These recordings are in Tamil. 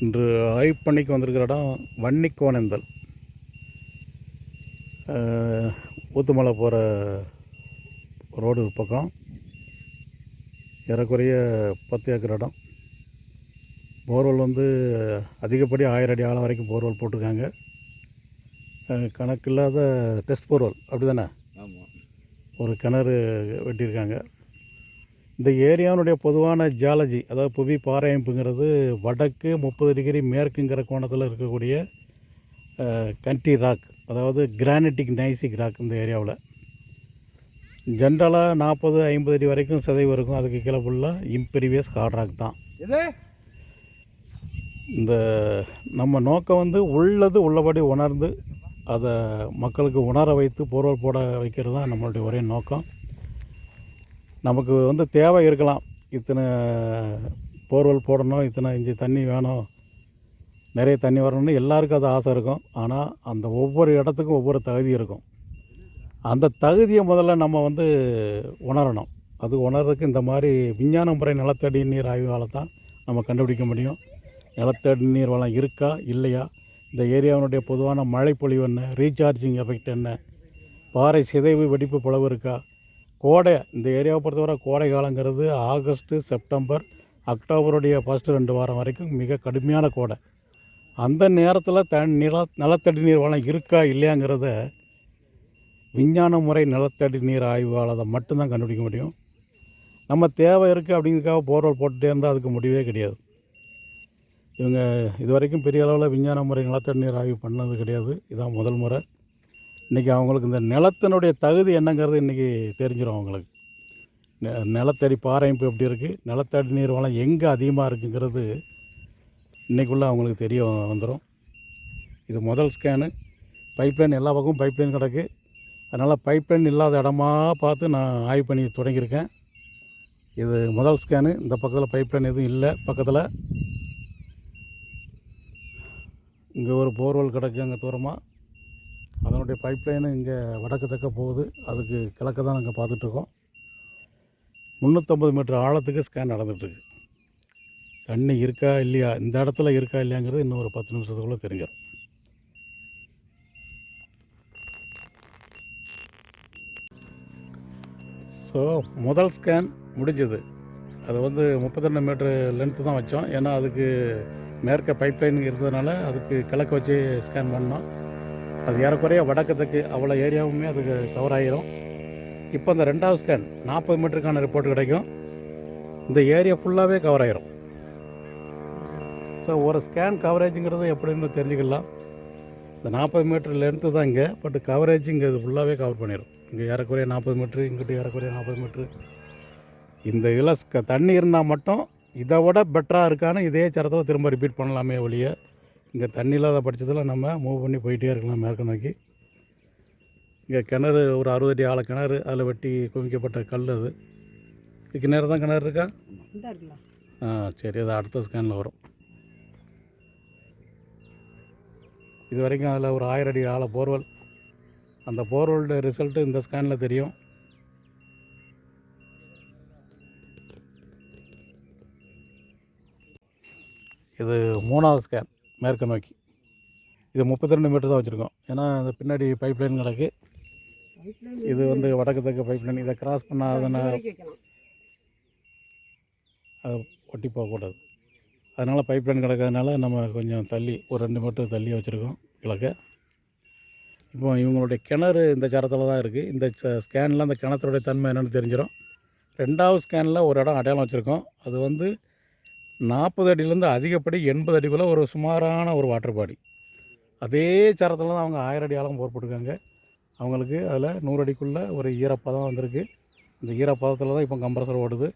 இன்று ஆய்வு பண்ணிக்கு வந்திருக்கிற இடம் வன்னிக்கோணந்தல். ஊத்துமலை போகிற ரோடு பக்கம். ஏறக்குறைய பத்து ஏக்கர் இடம். போர்வெல் வந்து அதிகப்படி ஆயிரம் அடி ஆழம் வரைக்கும் போர்வெல் போட்டிருக்காங்க. அஹ், கணக்கில்லாத டெஸ்ட் போர்வெல். அப்படி தானே ஒரு கிணறு வெட்டியிருக்காங்க. இந்த ஏரியாவுடைய பொதுவான ஜியாலஜி அதாவது புவி பாறை அமைப்புங்கிறது வடக்கு முப்பது டிகிரி மேற்குங்கிற கோணத்தில் இருக்கக்கூடிய கண்டி ராக் அதாவது கிரானைட்டிக் நைசிக் ராக் இந்த ஏரியாவில். ஜென்ரலாக நாற்பது ஐம்பது அடி வரைக்கும் சிதைவு இருக்கும். அதுக்கு கீழே ஃபுல்லாக இம்பெரிவியஸ் ஹார்ட் ராக் தான். இந்த நம்ம நோக்கம் வந்து உள்ளது உள்ளபடி உணர்ந்து அதை மக்களுக்கு உணர வைத்து பொருள் போட வைக்கிறது தான் நம்மளுடைய ஒரே நோக்கம். நமக்கு வந்து தேவை இருக்கலாம். இத்தனை போர்வெல் போடணும் இத்தனை இஞ்சி தண்ணி வேணும் நிறைய தண்ணி வரணும்னு எல்லாருக்கும் அது ஆசை இருக்கும். ஆனால் அந்த ஒவ்வொரு இடத்துக்கும் ஒவ்வொரு தகுதி இருக்கும். அந்த தகுதியை முதல்ல நம்ம வந்து உணரணும். அது உணர்றதுக்கு இந்த மாதிரி விஞ்ஞான முறை நிலத்தடி நீர் ஆய்வால் தான் நம்ம கண்டுபிடிக்க முடியும். நிலத்தடி நீர் வளம் இருக்கா இல்லையா? இந்த ஏரியாவினுடைய பொதுவான மழைப்பொழிவு என்ன? ரீசார்ஜிங் எஃபெக்ட் என்ன? பாறை சிதைவு வெடிப்பு பிளவு இருக்கா? கோடை இந்த ஏரியாவை பொறுத்தவரை கோடை காலங்கிறது ஆகஸ்ட்டு செப்டம்பர் அக்டோபருடைய ஃபஸ்ட்டு ரெண்டு வாரம் வரைக்கும் மிக கடுமையான கோடை. அந்த நேரத்தில் த நில நிலத்தடி நீர் வளம் இருக்கா இல்லையாங்கிறத விஞ்ஞான முறை நிலத்தடி நீர் ஆய்வால் அதை மட்டும்தான் கண்டுபிடிக்க முடியும். நம்ம தேவை இருக்குது அப்படிங்கிறதுக்காக போர்வெல் போட்டுகிட்டே இருந்தால் அதுக்கு முடிவே கிடையாது. இவங்க இது வரைக்கும் பெரிய அளவில் விஞ்ஞான முறை நிலத்தடி நீர் ஆய்வு பண்ணது கிடையாது. இதான் முதல் முறை. இன்றைக்கி அவங்களுக்கு இந்த நிலத்தினுடைய தகுதி என்னங்கிறது இன்றைக்கி தெரிஞ்சிடும் அவங்களுக்கு. நெ- நிலத்தடி பாறைப்பு எப்படி இருக்குது நிலத்தடி நீர் வளம் எங்கே அதிகமாக இருக்குங்கிறது இன்றைக்குள்ளே அவங்களுக்கு தெரிய வந்துடும் இது முதல் ஸ்கேனு பைப்லைன் எல்லா பக்கமும் பைப்லைன் கிடக்கு. அதனால் பைப்லைன் இல்லாத இடமா பார்த்து நான் ஆய்வு பண்ணி தொடங்கியிருக்கேன். இது முதல் ஸ்கேனு இந்த பக்கத்தில் பைப்லைன் எதுவும் இல்லை பக்கத்தில். இங்கே ஒரு போர்வெல் கிடக்கு அங்கே தூரமாக அதனுடைய பைப்லைனு இங்கே வடக்கு தக்க போகுது. அதுக்கு கிழக்க தான் நாங்கள் பார்த்துட்ருக்கோம். முந்நூற்றம்பது மீட்டர் ஆழத்துக்கு ஸ்கேன் நடந்துகிட்ருக்கு தண்ணி இருக்கா இல்லையா? இந்த இடத்துல இருக்கா இல்லையாங்கிறது இன்னும் ஒரு பத்து நிமிஷத்துக்குள்ளே தெரிஞ்சிடும் ஸோ முதல் ஸ்கேன் முடிஞ்சது. அது வந்து முப்பத்திரெண்டு மீட்ரு லென்த்து தான் வச்சோம். ஏன்னா அதுக்கு மேற்க பைப்லைன் இருந்ததுனால அதுக்கு கிழக்கு வச்சு ஸ்கேன் பண்ணோம். அது ஏறக்குறைய வடக்கத்துக்கு அவ்வளோ ஏரியாவுமே அதுக்கு கவர் ஆகிரும். இப்போ இந்த ரெண்டாவது ஸ்கேன் நாற்பது மீட்டருக்கான ரிப்போர்ட் கிடைக்கும். இந்த ஏரியா ஃபுல்லாகவே கவர் ஆகிரும். ஸோ ஒரு ஸ்கேன் கவரேஜுங்கிறது எப்படின்னு தெரிஞ்சுக்கலாம். இந்த நாற்பது மீட்டர் லென்த்து தான் இங்கே பட் கவரேஜ் இங்கே இது ஃபுல்லாகவே கவர் பண்ணிடும் இங்கே ஏறக்குறைய நாற்பது மீட்ரு இங்கிட்டு ஏறக்குறைய நாற்பது மீட்ரு இந்த இதில் ஸ்க- தண்ணி இருந்தால் மட்டும் இதை விட பெட்டராக இருக்கான்னு இதே சரத்தில் திரும்ப ரிப்பீட் பண்ணலாமே ஒழிய இங்கே தண்ணி இல்லாத பட்சத்தில் நம்ம மூவ் பண்ணி போயிட்டே இருக்கலாம் மேற்கு நோக்கி. இங்கே கிணறு ஒரு அறுபது அடி ஆழ கிணறு அதில் வெட்டி குவிக்கப்பட்ட கல் அது. இதுக்கு நேரம் தான் கிணறு இருக்கா? ஆ சரி அது அடுத்த ஸ்கேனில் வரும். இது வரைக்கும் அதில் ஒரு ஆயிரம் அடி ஆழ போர்வெல். அந்த போர்வெல்ட ரிசல்ட்டு இந்த ஸ்கேனில் தெரியும். இது மூணாவது ஸ்கேன் மேற்கு நோக்கி. இது முப்பத்தி ரெண்டு மீட்டர் தான் வச்சுருக்கோம். ஏன்னா இந்த பின்னாடி பைப் லைன் கிடக்கு. இது வந்து வடக்கு தெற்கு பைப் லைன் இதை கிராஸ் பண்ணாதன வரைக்கும் வைக்கலாம். அதை ஒட்டி போகக்கூடாது அதனால் பைப் லைன் கிடக்கிறதுனால நம்ம கொஞ்சம் தள்ளி ஒரு ரெண்டு மீட்டர் தள்ளி வச்சுருக்கோம் கிழக்க. இப்போ இவங்களுடைய கிணறு இந்த சரத்தில் தான் இருக்குது இந்த ஸ்கேனில் அந்த கிணத்துடைய தன்மை என்னென்னு தெரிஞ்சிடும் ரெண்டாவது ஸ்கேனில் ஒரு இடம் அடையாளம் வச்சுருக்கோம். அது வந்து நாற்பது அடியிலேருந்து அதிகப்படி எண்பது அடிக்குள்ளே ஒரு சுமாரான ஒரு வாட்டர் பாடி அதே சரத்தில் தான் அவங்க ஆயிரம் அடி ஆழம் போர் போட்டுருக்காங்க அவங்களுக்கு அதில் நூறு அடிக்குள்ளே ஒரு ஈரப்பதம் வந்திருக்கு. இந்த ஈரப்பதத்தில் தான் இப்போ கம்ப்ரஸர் ஓடுது.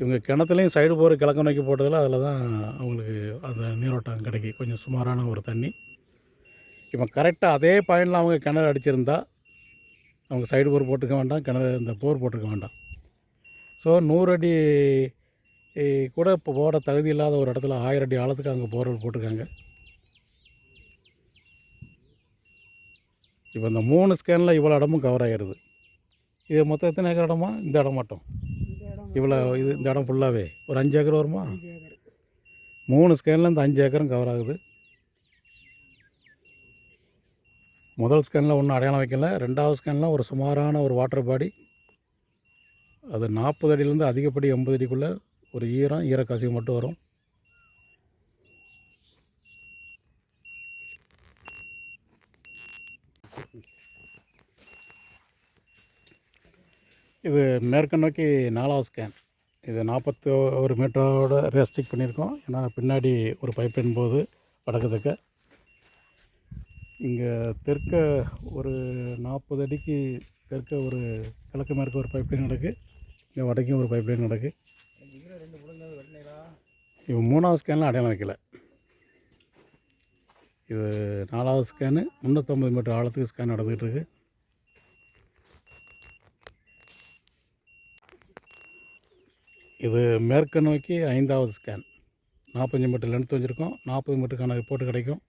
இவங்க கிணத்துலையும் சைடு போகிற கிழக்கு நோக்கி போட்டதில் அதில் தான் அவங்களுக்கு அந்த நீரோட்டம் கிடைக்கி கொஞ்சம் சுமாரான ஒரு தண்ணி. இப்போ கரெக்டாக அதே பாயிண்டில் அவங்க கிணறு அடிச்சிருந்தா அவங்க சைடு போர் போட்டுக்க வேண்டாம் கிணறு இந்த போர் போட்டுக்க வேண்டாம். ஸோ நூறு அடி கூட இப்போ போட தகுதி இல்லாத ஒரு இடத்துல ஆயிரம் அடி ஆழத்துக்கு அங்கே போர்வெல் போட்டிருக்காங்க. இப்போ இந்த மூணு ஸ்கேனில் இவ்வளோ இடமும் கவர் ஆகிடுது இது மொத்தம் எத்தனை ஏக்கர் இடமா? இந்த இடம் மட்டும். இவ்வளோ இது இந்த இடம் ஃபுல்லாகவே ஒரு அஞ்சு ஏக்கர் வருமா? மூணு ஸ்கேனில் இந்த அஞ்சு ஏக்கரும் கவர் ஆகுது. முதல் ஸ்கேனில் ஒன்றும் அடையாளம் வைக்கல. ரெண்டாவது ஸ்கேனில் ஒரு சுமாரான ஒரு வாட்டர் பாடி அது நாற்பது அடியிலேருந்து அதிகப்படி எண்பது அடிக்குள்ளே ஒரு ஈரம் ஈரக்கசிவு மட்டும் வரும். இது மேற்கு நோக்கி நாலாவது ஸ்கேன் இது நாற்பத்தி ஒரு மீட்டரோட ரெஸ்ட்ரிக்ட் பண்ணியிருக்கோம். ஏன்னா பின்னாடி ஒரு பைப்லைன் போது வடக்கு இங்கே தெற்க ஒரு நாற்பது அடிக்கு தெற்க ஒரு கிழக்கு மேற்கு ஒரு பைப்லைன் நடக்கு. இங்கே வடக்கும் ஒரு பைப்லைன் நடக்கு. இவன் மூணாவது ஸ்கேனில் அடையாளம் வைக்கல. இது நாலாவது ஸ்கேனு முந்நூற்றம்பது மீட்டர் ஆழத்துக்கு ஸ்கேன் நடந்துகிட்டு இருக்கு இது மேற்கு நோக்கி ஐந்தாவது ஸ்கேன் நாற்பஞ்சு மீட்டர் லென்த் வச்சுருக்கோம். நாற்பது மீட்டருக்கான ரிப்போர்ட் கிடைக்கும்.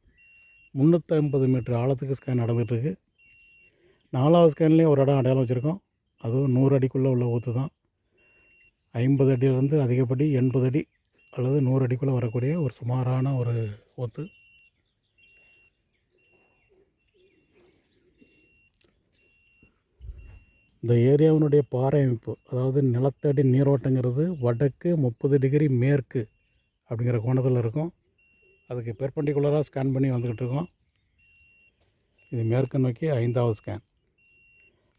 முந்நூற்றம்பது மீட்டர் ஆழத்துக்கு ஸ்கேன் நடந்துகிட்ருக்கு நாலாவது ஸ்கேன்லேயும் ஒரு இடம் அடையாளம் வச்சுருக்கோம். அதுவும் நூறு அடிக்குள்ளே உள்ள ஊற்று தான். ஐம்பது அடியிலேருந்து அதிகப்படி எண்பது அடி அல்லது நூறு அடிக்குள்ளே வரக்கூடிய ஒரு சுமாரான ஒரு ஊற்று இந்த ஏரியாவினுடைய பாறை அமைப்பு அதாவது நிலத்தடி நீரோட்டங்கிறது வடக்கு முப்பது டிகிரி மேற்கு அப்படிங்கிற கோணத்தில் இருக்கும். அதுக்கு பெர்பண்டிகுலராக ஸ்கேன் பண்ணி வந்துக்கிட்டு இருக்கோம். இது மேற்கு நோக்கி ஐந்தாவது ஸ்கேன்.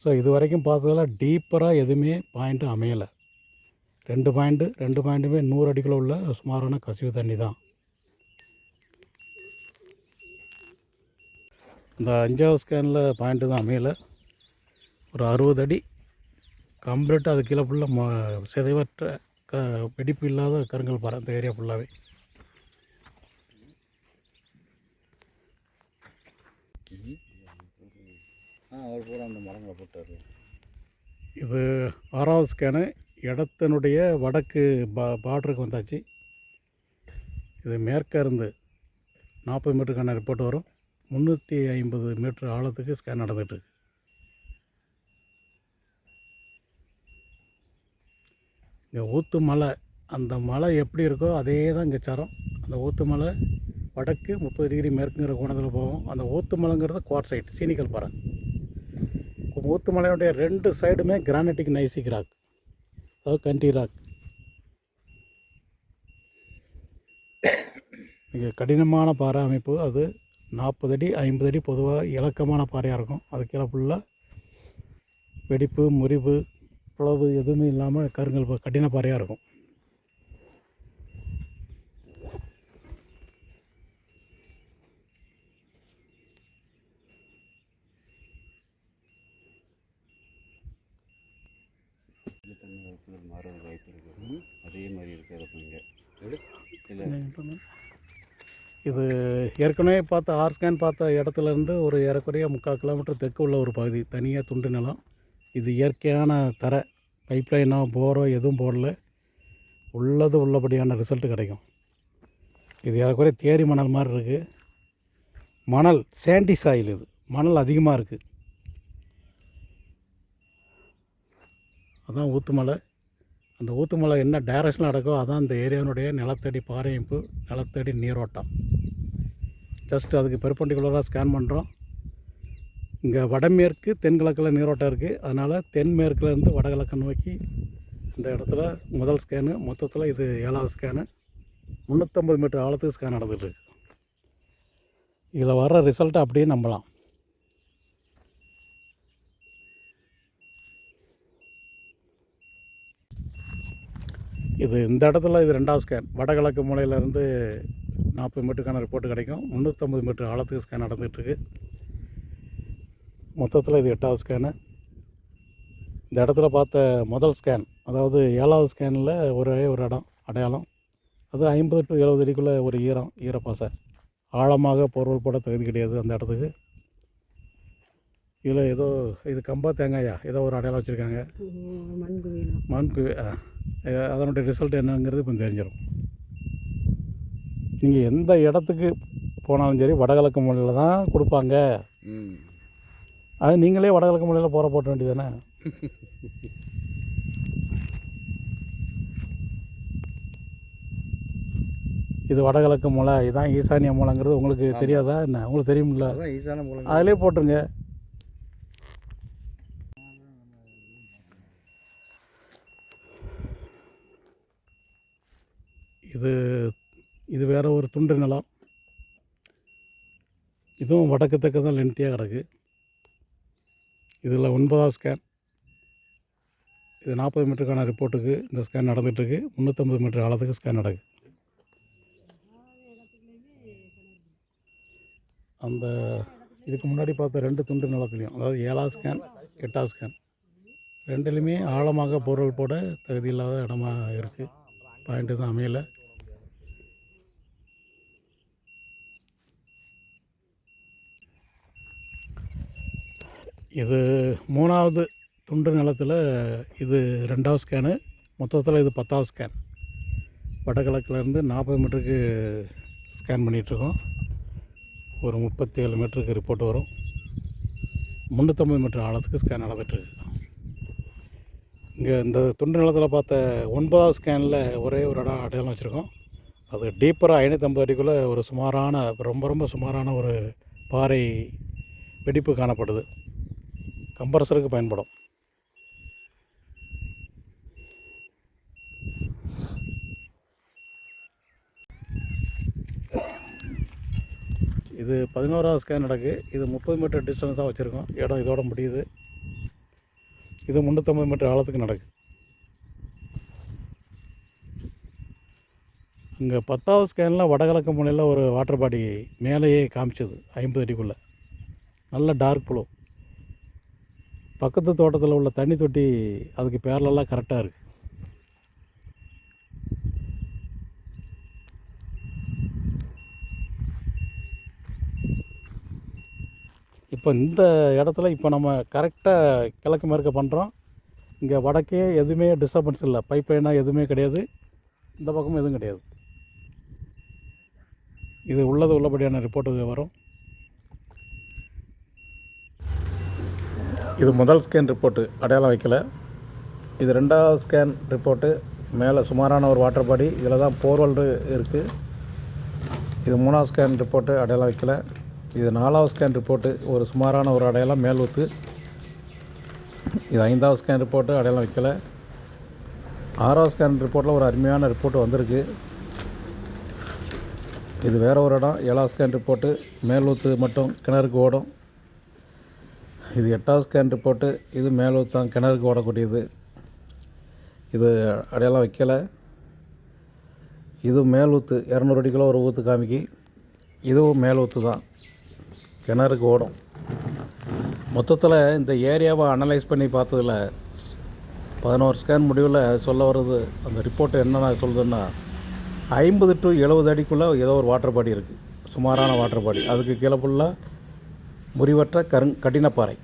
ஸோ இது வரைக்கும் பார்த்ததில் டீப்பராக எதுவுமே பாயிண்ட்டு அமையலை. ரெண்டு பாயிண்ட்டு ரெண்டு பாயிண்ட்டுமே நூறு அடிக்குள்ள உள்ள சுமாரான கசிவு தண்ணி தான். இந்த அஞ்சாவது ஸ்கேனில் பாயிண்ட்டு தான் அமையலை. ஒரு அறுபது அடி கம்ப்ளீட்டாக அது கீழே ஃபுல்லாக ம சிதைவற்ற க வெடிப்பு இல்லாத கருங்கல் பாறை அந்த ஏரியா ஃபுல்லாகவே அவர் பூரா அந்த மரங்களை போட்டார். இது ஆறாவது ஸ்கேனு. இடத்தினுடைய வடக்கு பா பார்டருக்கு வந்தாச்சு. இது மேற்க இருந்து நாற்பது மீட்டருக்கான ரிப்போர்ட் வரும். முந்நூற்றி ஐம்பது மீட்டர் ஆழத்துக்கு ஸ்கேன் நடந்துகிட்ருக்கு. இங்கே ஊத்து மலை அந்த மலை எப்படி இருக்கோ அதே தான் இங்கே சரம். அந்த ஊத்து மலை வடக்கு முப்பது டிகிரி மேற்குங்கிற கோணத்தில் போகும். அந்த ஊத்து மலைங்கிறது குவார்சைட் சீனிக்கல் பாறை ஊத்து மலையுடைய ரெண்டு சைடுமே கிரானைட்டிக் நைசிக் ராக். அதாவது கண்டி ராக் மிக கடினமான பாறை அமைப்பு. அது நாற்பது அடி ஐம்பது அடி பொதுவாக இலக்கமான பாறையாக இருக்கும். அது கீழே ஃபுல்லாக வெடிப்பு முறிவு பிளவு எதுவுமே இல்லாமல் கருங்கல் கடின பாறையாக இருக்கும் இந்த தண்ணி வரப்புல மாறது வாய்ப்பு இருக்குது அதே மாதிரி இருக்கிறப்ப இங்கே இல்லை இது ஏற்கனவே பார்த்த ஆர் ஸ்கேன் பார்த்த இடத்துல இருந்து ஒரு ஏறக்குறைய முக்கால் கிலோமீட்டர் தெற்கு உள்ள ஒரு பகுதி தனியாக துண்டு நிலம். இது இயற்கையான தர பைப்லைனோ போரோ எதுவும் போடல. உள்ளது உள்ளபடியான ரிசல்ட்டு கிடைக்கும். இது ஏறக்குறைய தேரி மணல் மாதிரி இருக்குது மணல் சாண்டி சாயில் இது. மணல் அதிகமாக இருக்குது அதான் ஊத்துமலை. அந்த ஊத்துமலை என்ன டைரக்ஷனில் நடக்கோ அதான் அந்த ஏரியாவினுடைய நிலத்தடி பாறையமைப்பு நிலத்தடி நீரோட்டம். ஜஸ்ட் அதுக்கு பெர்பண்டிகுலராக ஸ்கேன் பண்ணுறோம் இங்கே வடமேற்கு தென்கிழக்கில் நீரோட்டம் இருக்குது அதனால் தென்மேற்குலேருந்து வடகிழக்கு நோக்கி இந்த இடத்துல முதல் ஸ்கேனு மொத்தத்தில் இது ஏழாவது ஸ்கேனு முந்நூற்றம்பது மீட்டர் ஆழத்துக்கு ஸ்கேன் நடந்துகிட்ருக்கு இதில் வர்ற ரிசல்ட்டை அப்படியே நம்பலாம். இது இந்த இடத்துல இது ரெண்டாவது ஸ்கேன் வடகிழக்கு மூலையிலேருந்து நாற்பது மீட்டருக்கான ரிப்போர்ட் கிடைக்கும். முந்நூற்றம்பது மீட்டர் ஆழத்துக்கு ஸ்கேன் நடந்துகிட்ருக்கு. மொத்தத்தில் இது எட்டாவது ஸ்கேனு இந்த இடத்துல பார்த்த முதல் ஸ்கேன் அதாவது ஏழாவது ஸ்கேனில் ஒரே ஒரு இடம் அடையாளம். அது ஐம்பது டு எழுபது அடிக்குள்ளே ஒரு ஈரம் ஈரப்பாசை. ஆழமாக பொருள் போட தகுதி கிடையாது அந்த இடத்துக்கு. இதில் ஏதோ இது கம்பா தேங்காயா ஏதோ ஒரு அடையாளம் வச்சுருக்காங்க. மண் குவி அதனுடைய ரிசல்ட் என்னங்கிறது இப்போ தெரிஞ்சிடும் நீங்கள் எந்த இடத்துக்கு போனாலும் சரி வடகிழக்கு மூலையில் தான் கொடுப்பாங்க. அது நீங்களே வடகிழக்கு மூலையில் போகிற போட்ட வேண்டியதானே இது வடகிழக்கு மூலை இதான் ஈசானிய மூலைங்கிறது உங்களுக்கு தெரியாதா என்ன? உங்களுக்கு தெரியுமில்ல ஈஸான மூலம் அதிலே போட்டுருங்க. இது இது வேறு ஒரு துண்டு நிலம். இதுவும் வடக்கு தெற்கு தான் லென்த்தியாக கிடக்கு. இதில் ஒன்பதாவது ஸ்கேன் இது நாற்பது மீட்டருக்கான ரிப்போர்ட்டுக்கு இந்த ஸ்கேன் நடந்துகிட்ருக்கு முந்நூற்றம்பது மீட்டர் ஆழத்துக்கு ஸ்கேன் நடக்குது அந்த இதுக்கு முன்னாடி பார்த்த ரெண்டு துண்டு நிலத்துலையும் அதாவது ஏழாவது ஸ்கேன் எட்டாவது ஸ்கேன் ரெண்டுலேயுமே ஆழமாக பொருள் போட தகுதி இல்லாத இடமா இருக்குது பாயிண்ட்டு தான் அமையலை. இது மூணாவது துண்டு நிலத்தில் இது ரெண்டாவது ஸ்கேனு மொத்தத்தில் இது பத்தாவது ஸ்கேன் வடகிழக்குலேருந்து நாற்பது மீட்டருக்கு ஸ்கேன் பண்ணிகிட்ருக்கோம் ஒரு முப்பத்தி ஏழு மீட்டருக்கு ரிப்போர்ட் வரும். முந்நூற்றம்பது மீட்டர் ஆழத்துக்கு ஸ்கேன் நடந்துகிட்ருக்கு இங்கே இந்த துண்டு நிலத்தில் பார்த்த ஒன்பதாவது ஸ்கேனில் ஒரே ஒரு இடம் அடையாளம் வச்சுருக்கோம். அது டீப்பராக ஐநூற்றம்பது அடிக்குள்ளே ஒரு சுமாரான ரொம்ப ரொம்ப சுமாரான ஒரு பாறை வெடிப்பு காணப்படுது. கம்ப்ரஸருக்கு பயன்படும். இது பதினோராவது ஸ்கேன் நடக்கு. இது முப்பது மீட்டர் டிஸ்டன்ஸாக வச்சுருக்கோம். இடம் இதோட முடியுது. இது முந்நூற்றம்பது மீட்டர் ஆழத்துக்கு நடக்கு. இங்கே பத்தாவது ஸ்கேனில் வடகிழக்கு முனையில் ஒரு வாட்டர் பாடி மேலேயே காமிச்சது ஐம்பது அடிக்குள்ளே. நல்ல டார்க் ப்ளூ பக்கத்து தோட்டத்தில் உள்ள தண்ணி தொட்டி அதுக்கு பேரலெல்லாம் கரெக்டாக இருக்குது இப்போ இந்த இடத்துல இப்போ நம்ம கரெக்டாக கிழக்கு மேற்க பண்ணுறோம் இங்கே வடக்கே எதுவுமே டிஸ்டர்பன்ஸ் இல்லை. பைப் லைனாக எதுவுமே கிடையாது. இந்த பக்கமும் எதுவும் கிடையாது. இது உள்ளது உள்ளபடியான ரிப்போர்ட்டு வரும். இது முதல் ஸ்கேன் ரிப்போர்ட்டு அடையாளம் வைக்கல. இது ரெண்டாவது ஸ்கேன் ரிப்போர்ட்டு மேலே சுமாரான ஒரு வாட்டர் பாடி இதில் தான் போர்வல் இருக்குது இது மூணாவது ஸ்கேன் ரிப்போர்ட்டு அடையாளம் வைக்கல. இது நாலாவது ஸ்கேன் ரிப்போர்ட்டு ஒரு சுமாரான ஒரு அடையாளம் மேலூத்து இது ஐந்தாவது ஸ்கேன் ரிப்போர்ட்டு அடையாளம் வைக்கல. ஆறாவது ஸ்கேன் ரிப்போர்ட்டில் ஒரு அருமையான ரிப்போர்ட் வந்திருக்கு. இது வேறு ஒரு இடம். ஏழாவது ஸ்கேன் ரிப்போர்ட்டு மேல் ஊத்து மட்டும் கிணறுக்கு ஓடும். இது எட்டாவது ஸ்கேன் ரிப்போர்ட்டு இது மேலூர் தான் கிணறுக்கு ஓடக்கூடியது இது அடையாளம் வைக்கலை. இது மேலூத்து இரநூறு இரநூறு கிலோ ஒரு ஊற்று காமிக்கி. இதுவும் மேல் ஊற்று தான். கிணறுக்கு ஓடும். மொத்தத்தில் இந்த ஏரியாவை அனலைஸ் பண்ணி பார்த்ததில் பதினோரு ஸ்கேன் முடிவில் சொல்ல வர்றது அந்த ரிப்போர்ட் என்னென்ன சொல்லுதுன்னா ஐம்பது டு எழுபது அடிக்குள்ளே ஏதோ ஒரு வாட்டர் பாடி இருக்குது சுமாரான வாட்டர் பாடி அதுக்கு கீழே ஃபுல்லாக முறிவற்ற கருங் கடினப்பாறை.